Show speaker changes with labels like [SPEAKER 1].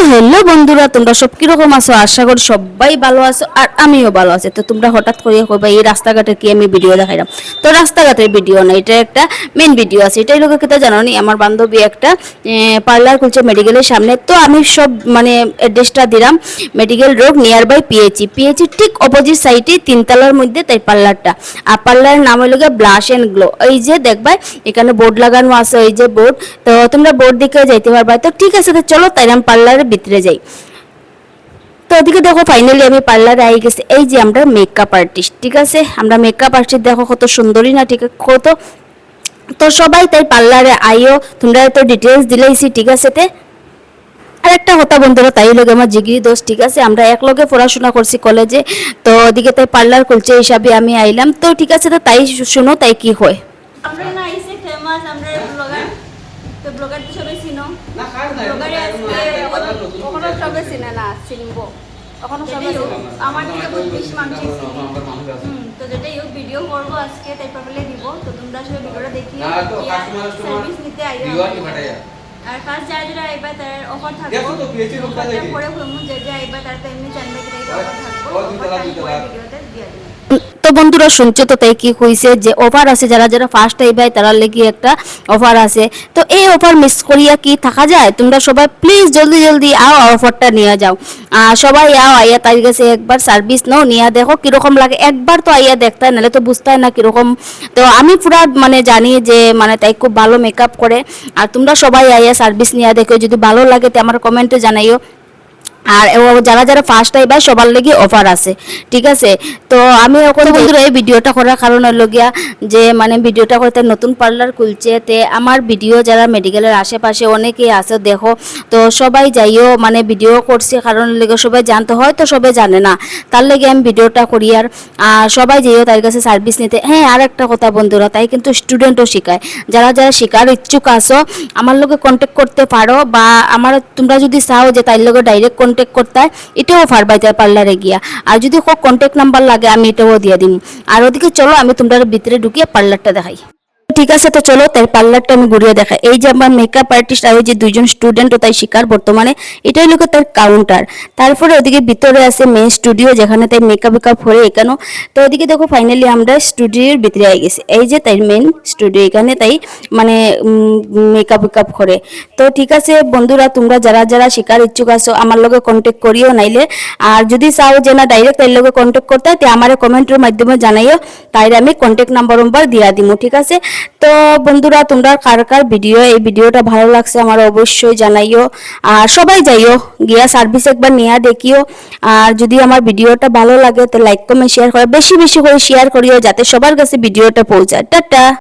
[SPEAKER 1] Woohoo! Hello বন্ধুরা, তোমরা সব কীরকম আছো? আশা করি সবাই ভালো আছো আর আমিও ভালো আছি। তো তোমরা হঠাৎ করে কইবা, এই রাস্তাঘাটে কি আমি ভিডিও দেখাইলাম? তো রাস্তাঘাটের ভিডিও না, এটা একটা মেন ভিডিও আছে। এটাই লোকে কেটে জানো নি, আমার বান্ধবী একটা পার্লার খুলছে মেডিকেলের সামনে। তো আমি সব মানে অ্যাড্রেসটা দিলাম medical road near by PHE PHE ঠিক অপোজিট সাইডে তিনতলার মধ্যে তাই পার্লারটা আর পার্লারের নাম হলো ব্লাশ এন্ড গ্লো এই যে দেখবা, এখানে বোর্ড লাগানো আছে, এই যে বোর্ড তো তোমরা বোর্ড দিকে যাইতে পারবা। তো ঠিক আছে, তো চলো তাই পার্লারের ভিতরে যাই তো ওদিকে দেখো ফাইনালি আমি পার্লারে আই গেছি। এই যে আমরা মেকআপ আর্টিস্ট ঠিক আছে? আমরা মেকআপ আর্টিস্ট দেখো কত সুন্দরী না ঠিক আছে? কত? তো সবাই তাই পার্লারে আইও তোমরা তো ডিটেলস দিলেইছি ঠিক আছে তে? আর একটা কথা বন্ধুরা তাই লগে আমার জিগিরি দোষ ঠিক আছে? আমরা এক লগে পড়াশোনা করছি কলেজে তো ওদিকে তাই পার্লার খুলছে হিসাবে আমি আইলাম। তো ঠিক আছে তো তাই শুনো তাই কি হয়।
[SPEAKER 2] আমরা না আইসে ফেমাস আমরা ব্লগার তো ব্লগার তো সবাই চিনো।
[SPEAKER 3] না কাজ নাই
[SPEAKER 2] ব্লগারে আজকে সবাই চিনে না চিনব কখনো সবে আমার থেকে বত্রিশ মানুষ হুম তো যেটাই হোক ভিডিও করব আজকে তাই পাবলে দিব। তো তোমরা সবাই ভিডিওটা
[SPEAKER 3] কাস্টমার
[SPEAKER 2] সার্ভিস নিতে
[SPEAKER 3] ফাটাইয়া
[SPEAKER 2] আর ফার্স্ট যারা যারা আইবা তার অফার থাকবে।
[SPEAKER 3] দেখো দেখি।
[SPEAKER 2] পরে যে যে আইবা তার তো এমনি জানবে কি অফার থাকবে। ভিডিওতে দিয়ে
[SPEAKER 1] তো বন্ধুরা শুনছো তো তাই কি কইছে যে অফার আছে যারা যারা ফার্স্ট আইবাই তারা লেগে একটা অফার আছে। তো এই অফার মিস করিয়া কি থাকা যায়? তোমরা সবাই প্লিজ জলদি জলদি আও অফারটা নিয়ে যাও। সবাই আও আইয়া তার কাছে একবার সার্ভিস নাও নিয়ে দেখো কীরকম লাগে। একবার তো আইয়া দেখতে হয়, নাহলে তো বুঝতে হয় না কীরকম। তো আমি পুরা মানে জানি যে মানে তাই খুব ভালো মেকআপ করে। আর তোমরা সবাই আইয়া সার্ভিস নিয়ে দেখো। যদি ভালো লাগে তো আমার কমেন্টে জানাইও। আর যারা যারা ফার্স্ট টাইম আইবা সবার লেগে অফার আছে, ঠিক আছে? তো আমি এখন বন্ধুরা, এই ভিডিওটা করার কারণ হলো গিয়া যে মানে ভিডিওটা করতে নতুন পার্লার খুলছে, তে আমার ভিডিও যারা মেডিকেলের আশেপাশে অনেকেই আছে, দেখো, তো সবাই যাইও মানে ভিডিও করছে, কারণ লেগে সবাই জানতে হয় তো সবাই জানে না। তার লেগে আমি ভিডিওটা করি আর সবাই যাইও তার কাছে সার্ভিস নিতে। হ্যাঁ আর একটা কথা বন্ধুরা, তাই কিন্তু স্টুডেন্টও শেখায়। যারা যারা শেখার ইচ্ছুক আছো, আমার লোকে কন্ট্যাক্ট করতে পারো, বা আমার তোমরা যদি চাও যে তার লগে ডাইরেক্ট কন্ট্যাক্ট করতে হয়, এটাও তার পার্লারে গিয়া। আর যদি কন্ট্যাক্ট নাম্বার লাগে, আমি এটাও দিয়ে দিম। আর ওদিকে চলো, আমি তোমরা ভিতরে ঢুকিয়ে পার্লারটা দেখাই। ঠিক আছে, তো চলো তাই পার্লারটা আমি ঘুরিয়ে দেখাই। এই যে আমার মেকআপ আর্টিস্ট আর ওই যে দুইজন স্টুডেন্ট ও তাই শিকার বর্তমানে, এটাই লোকে তার কাউন্টার তারপরে ওদিকে ভিতরে আছে মেন স্টুডিও যেখানে তাই মেকআপ মেকআপ হয়ে এখানেও। তো ওদিকে দেখো ফাইনালি আমরা স্টুডিওর ভিতরে আই গেছি। এই যে তাই মেন স্টুডিও এখানে তাই মানে মেকআপ মেকআপ করে। তো ঠিক আছে, বন্ধুরা, তোমরা যারা যারা শিকার ইচ্ছুক আছো, আমার লগে কন্ট্যাক্ট করিও নাইলে। আর যদি চাও যে না ডাইরেক্ট তাই লগে কন্ট্যাক্ট করতে হয় তে আমার কমেন্টের মাধ্যমে জানাইও। তাই আমি কন্ট্যাক্ট নাম্বার নাম্বার দিয়া দিমু, ঠিক আছে? তো বন্ধুরা, তোমরা কার কার ভিডিও এই ভিডিওটা ভালো লাগছে আমার অবশ্যই জানাইও। আর সবাই যাইও, গিয়া সার্ভিস একবার নিয়ে দেখিও। আর যদি আমার ভিডিওটা ভালো লাগে, তো লাইক কমেন্ট শেয়ার করে, বেশি বেশি করে শেয়ার করিও, যাতে সবার কাছে ভিডিওটা পৌঁছায়। টাটা!